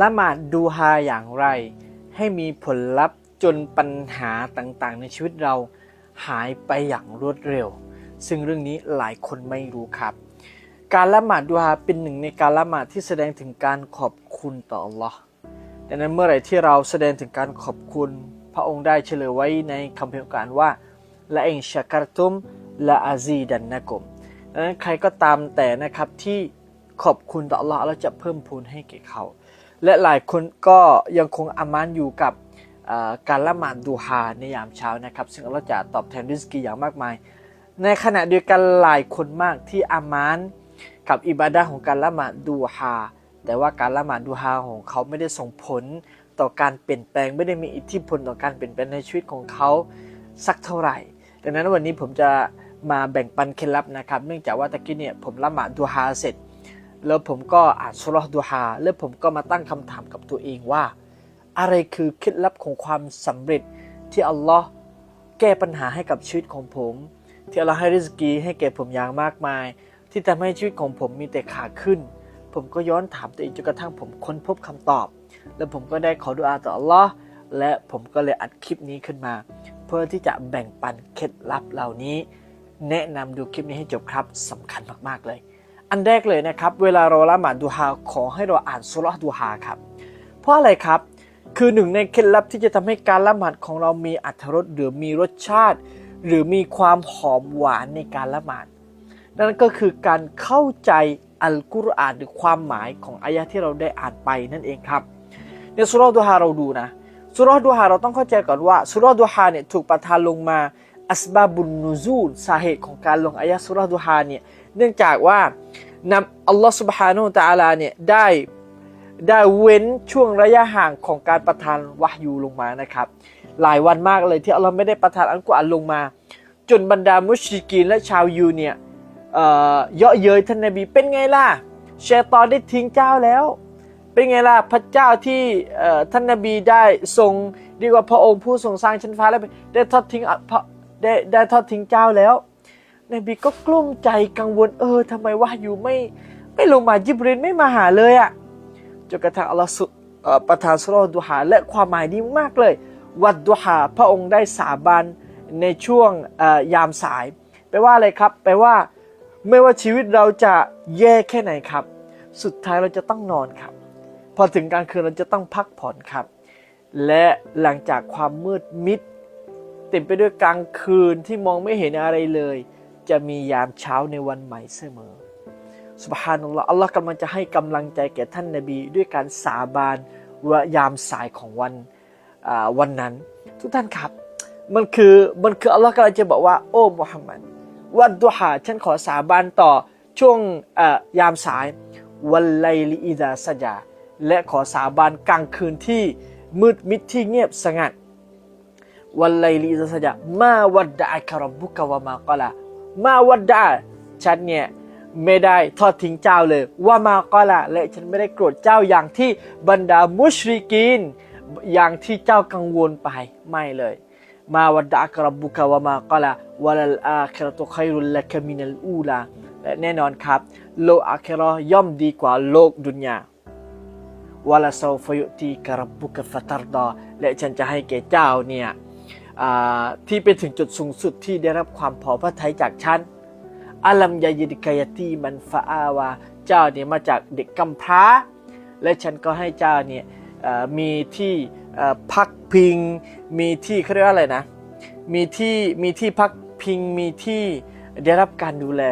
ละหมาดดูฮาอย่างไร ให้มีผลลัพธ์จนปัญหาต่างๆ ในชีวิตเราหายไปอย่างรวดเร็ว ซึ่งเรื่องนี้หลายคนไม่รู้ครับ การละหมาดดูฮาเป็นหนึ่งในการละหมาดที่แสดงถึงการขอบคุณต่อ Allah ดังนั้นเมื่อไหร่ที่เราแสดงถึงการขอบคุณ พระองค์ได้เฉลยไว้ในคำเพียงการว่าละเองชะกรตุมละอาซีดันนะกมดังนั้นใครก็ตามแต่นะครับที่ขอบคุณต่อ Allah เราจะเพิ่มพูนให้แก่เขา และหลายคนก็ยังคงอามานอยู่กับการละหมาดดูฮาในยามเช้านะครับ ซึ่งเราจะตอบแทนริสกีอย่างมากมาย ในขณะเดียวกันหลายคนมากที่อามานกับอิบาดะห์ของการละหมาดดูฮาแต่ว่าการละหมาดดูฮาของเขาไม่ได้ส่งผลต่อการเปลี่ยนแปลง ไม่ได้มีอิทธิพลต่อการเปลี่ยนแปลงในชีวิตของเขาสักเท่าไหร่ ดังนั้นวันนี้ผมจะมาแบ่งปันเคล็ดลับนะครับ เนื่องจากว่าตะกี้เนี่ยผมละหมาดดูฮาเสร็จ แล้วผมก็อ่านสุเราะห์ดูฮาแล้วผมก็มาตั้งคำถามกับตัวเองว่า อะไรคือเคล็ดลับของความสำเร็จที่อัลลอฮ์แก้ปัญหาให้กับชีวิตของผม ที่อัลลอฮ์ให้ริสกีให้แก่ผมอย่างมากมาย ที่ทำให้ชีวิตของผมมีแต่ขาขึ้น ผมก็ย้อนถามตัวเองจนกระทั่งผมค้นพบคำตอบ แล้วผมก็ได้ขอดุอาต่ออัลลอฮ์และผมก็เลยอัดคลิปนี้ขึ้นมา เพื่อที่จะแบ่งปันเคล็ดลับเหล่านี้ แนะนำดูคลิปนี้ให้จบครับสำคัญมากๆเลย อันแรกเลยนะครับ เวลาเราละหมาดดูฮาขอให้เราอ่านสุรดูฮาครับ เพราะอะไรครับ คือหนึ่งในเคล็ดลับที่จะทำให้การละหมาดของเรามีอรรถรสหรือมีรสชาติ หรือมีความหอมหวานในการละหมาด นั่นก็คือการเข้าใจอัลกุรอานหรือความหมายของอายะที่เราได้อ่านไปนั่นเองครับในสุรดูฮาเราดูนะสุรดูฮาเราต้องเข้าใจก่อนว่าสุรดูฮาเนี่ยถูกประทานลงมาอัสบาบุนนูซูลสาเหตุของการลงอายะสุรดูฮาเนี่ย เนื่องจากว่านำอัลลอฮฺสุบฮานุตะอาลาเนี่ยได้ได้เว้นช่วงระยะห่างของการประทานวะฮยูลงมานะครับ หลายวันมากเลยที่อัลลอฮ์ไม่ได้ประทานอัลกุรอานลงมา จนบรรดามุชริกีนและชาวยูเนี่ยเยาะเย้ยท่านนบีเป็นไงล่ะเชตอนได้ทิ้งเจ้าแล้ว เป็นไงล่ะพระเจ้าที่ท่านนบีได้ทรงดีกว่าพระองค์ผู้ทรงสร้างชั้นฟ้าแล้วได้ทอดทิ้งได้ได้ทอดทิ้งเจ้าแล้ว นบีก็กลุ้มใจกังวลเออทำไมวะอยู่ไม่ไม่ลงมายิบรินไม่มาหาเลยอะ่ะจนกระทั่งอัลลอฮฺสุประทานสุรดูฮาและความหมายดีมากเลย วัดดูฮาพระองค์ได้สาบานในช่วงยามสายแปลว่าอะไรครับ แปลว่า ไม่ว่าชีวิตเราจะแย่แค่ไหนครับ สุดท้ายเราจะต้องนอนครับ พอถึงกลางคืนเราจะต้องพักผ่อนครับ และหลังจากความมืดมิดเต็มไปด้วยกลางคืนที่มองไม่เห็นอะไรเลย จะมียามเช้าในวันใหม่เสมอสุบฮานัลลอฮ์อัลลอฮ์กำลังจะให้กำลังใจแก่ท่านนบีด้วยการสาบานว่ายามสายของวันวันนั้น ทุกท่านครับ มันคือมันคืออัลลอฮ์กำลังจะบอกว่า โอ้มุฮัมมัดวัดดุฮาฉันขอสาบานต่อช่วงยามสายวันไลลิอิดาสจาและขอสาบานกลางคืนที่มืดมิดที่เงียบสงัดวันไลลีซะจะมาวัดดะอัคารบุกะวะมากะลา มาวัดดะฉันเนี่ยไม่ได้ทอดทิ้งเจ้าเลยว่ามากะลาและฉันไม่ได้โกรธเจ้าอย่างที่บรรดามุชริกีนอย่างที่เจ้ากังวลไปไม่เลย มาวัดดะอัคารบุกะวะมากลาวะลลอาคราตุคัยรุลละกะมินัลอูลาและแน่นอนครับ โลกอาคราย่อมดีกว่าโลกดุนยาวะลาซาฟยุตีกรับบุกฟัตรดอและฉันจะให้แก่เจ้าเนี่ย ที่ไปถึงจุดสูงสุดที่ได้รับความพอพระทัยจากฉันอัลัมยายิดกายตีมันฟาอาวาเจ้าเนี่ยมาจากเด็กกำพร้า และฉันก็ให้เจ้าเนี่ยมีที่พักพิง มีที่เขาเรียกว่าอะไรนะ มีที่มีที่พักพิงมีที่ได้รับการดูแล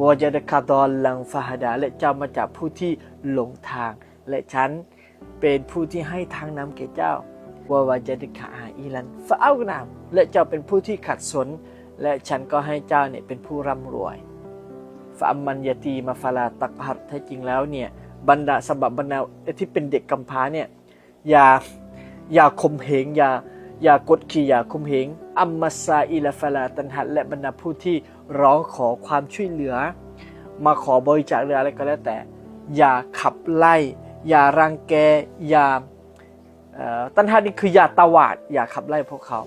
วอจดคาดอลลังฟาฮดาและเจ้ามาจากผู้ที่หลงทาง และฉันเป็นผู้ที่ให้ทางนำแก่เจ้า วาวาจดคาอาอีลันฟาเอานามและเจ้าเป็นผู้ที่ขัดสน และฉันก็ให้เจ้าเนี่ยเป็นผู้ร่ำรวยฟาอัมมันยาตีมาฟาลาตักหัดแท้จริงแล้วเนี่ยบรรดาสำหรับบรรดาที่เป็นเด็กกำพร้าเนี่ยอย่าอย่าข่มเหงอย่าอย่ากดขี่อย่าข่มเหงอัมมาซาอิลาฟาลาตันหัดและบรรดาผู้ที่ร้องขอความช่วยเหลือ มาขอบริจาคหรืออะไรก็แล้วแต่ อย่าขับไล่ อย่ารังแกอย่า ตันหานี่คืออย่าตวาดอย่าขับไล่พวกเขา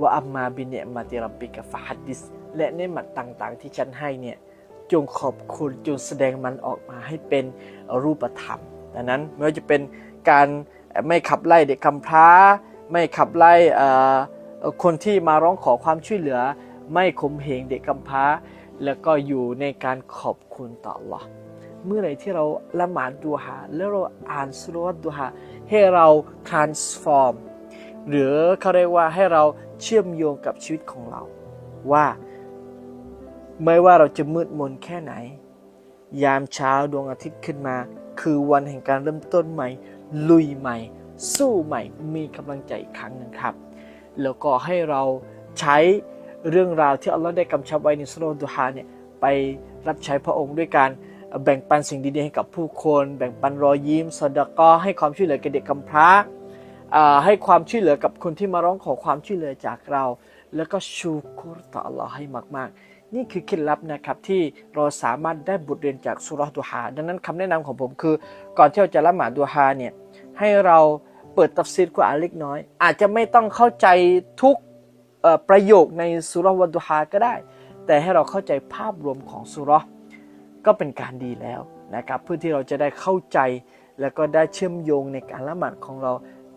ว่าอัมมาบิเนมาติรับบิกฟะฮัดดิสและเนมัดต่างๆ ที่ฉันให้เนี่ยจงขอบคุณจงแสดงมันออกมาให้เป็นรูปธรรมดังนั้นไม่ว่าจะเป็นการไม่ขับไล่เด็กกำพร้า ไม่ขับไล่คนที่มาร้องขอความช่วยเหลือ ไม่ข่มเหงเด็กกำพร้า แล้วก็อยู่ในการขอบคุณต่อ Allah เมื่อไหร่ที่เราละหมาดดูฮาแล้วเราอ่านสุรวัตดูฮาให้เรา transform หรือเขาเรียกว่าให้เราเชื่อมโยงกับชีวิตของเรา ว่า ไม่ว่าเราจะมืดมนแค่ไหน ยามเช้าดวงอาทิตย์ขึ้นมา คือวันแห่งการเริ่มต้นใหม่ ลุยใหม่ สู้ใหม่ มีกำลังใจอีกครั้งหนึ่งครับ แล้วก็ให้เราใช้เรื่องราวที่อัลลอฮ์ได้กำชับไว้ในสุรดูฮาเนี่ยไปรับใช้พระองค์ด้วยการ แบ่งปันสิ่งดีๆให้กับผู้คน แบ่งปันรอยยิ้มสดกอให้ความช่วยเหลือแก่เด็กกำพร้าให้ความช่วยเหลือกับคนที่มาร้องขอความช่วยเหลือจากเรา แล้วก็ชูคุรต่ออัลลอฮ์ให้มากๆ นี่คือเคล็ดลับนะครับที่เราสามารถได้บทเรียนจากสุรดูฮาดังนั้นคำแนะนำของผมคือ ก่อนที่เราจะละหมาดดูฮาเนี่ยให้เราเปิดตัฟซีรกุรอานเล็กน้อย อาจจะไม่ต้องเข้าใจทุกประโยคในสุรวัดดูฮาก็ได้ แต่ให้เราเข้าใจภาพรวมของสุรา ก็เป็นการดีแล้วนะครับเพื่อที่เราจะได้เข้าใจ แล้วก็ได้เชื่อมโยงในการละหมาดของเรา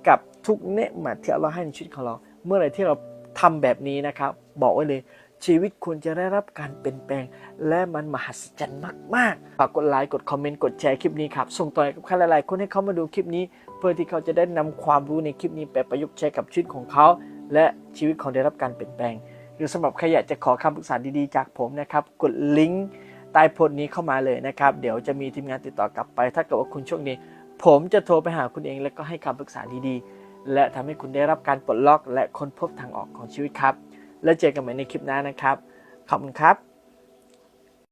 กับทุกเนืหมัดที่อัลลอฮ์ให้ในชีวิตของเรา เมื่อไหร่ที่เราทำแบบนี้นะครับ บอกไว้เลยชีวิตควรจะได้รับการเปลี่ยนแปลง และมันมหัศจรรย์มากๆฝากกดไลค์กดคอมเมนต์กดแชร์คลิปนี้ครับ ส่งต่อกับใครหลายๆคนให้เขามาดูคลิปนี้ เพื่อที่เขาจะได้นำความรู้ในคลิปนี้ไปประยุกต์ใช้กับชีวิตของเขา และชีวิตของได้รับการเปลี่ยนแปลง หรือสำหรับใครอยากจะขอคำปรึกษาดีๆ จากผมนะครับ กดลิงก์ ใต้โพสต์นี้เข้ามาเลยนะครับ เดี๋ยวจะมีทีมงานติดต่อกลับไป ถ้าเกิดว่าคุณโชคดีผมจะโทรไปหาคุณเองแล้วก็ให้คำปรึกษาดีๆ และทำให้คุณได้รับการปลดล็อก และค้นพบทางออกของชีวิตครับ แล้วเจอกันใหม่ในคลิปหน้านะครับ ขอบคุณครับ